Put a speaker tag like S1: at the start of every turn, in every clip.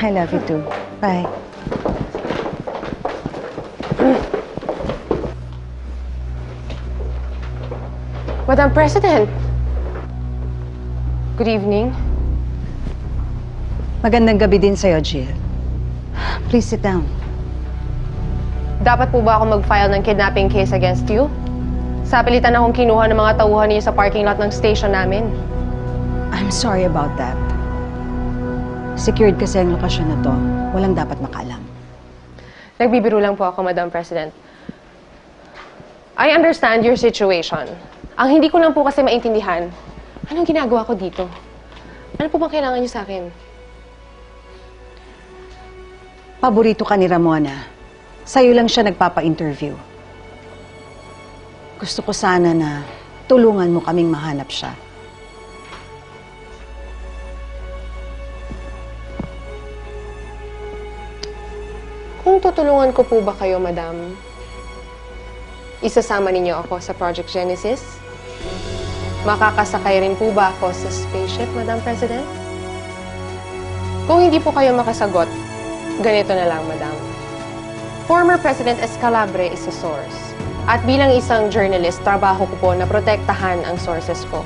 S1: I love you too. Bye.
S2: Madam President. Good evening.
S1: Magandang gabi din sa'yo, Jill. Please sit down.
S2: Dapat po ba ako mag-file ng kidnapping case against you? Sa pilitan akong kinuha ng mga tauhan niyo sa parking lot ng station namin.
S1: I'm sorry about that. Secured kasi ang lokasyon na to. Walang dapat makaalam.
S2: Nagbibiro lang po ako, Madam President. I understand your situation. Ang hindi ko lang po kasi maintindihan, anong ginagawa ko dito? Ano po bang kailangan niyo sa akin?
S1: Paborito ka ni Ramona. Sa'yo lang siya nagpapa-interview. Gusto ko sana na tulungan mo kaming mahanap siya.
S2: Kung tutulungan ko po ba kayo, Madam, isasama ninyo ako sa Project Genesis? Makakasakay rin po ba ako sa spaceship, Madam President? Kung hindi po kayo makasagot, ganito na lang, Madam. Former President Escalabre is a source. At bilang isang journalist, trabaho ko po na protektahan ang sources ko.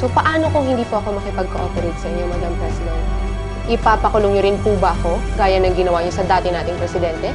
S2: So paano kung hindi po ako makipag-cooperate sa inyo, Madam President? Ipapakulong niyo rin po ba ako, gaya ng ginawa niyo sa dati nating presidente?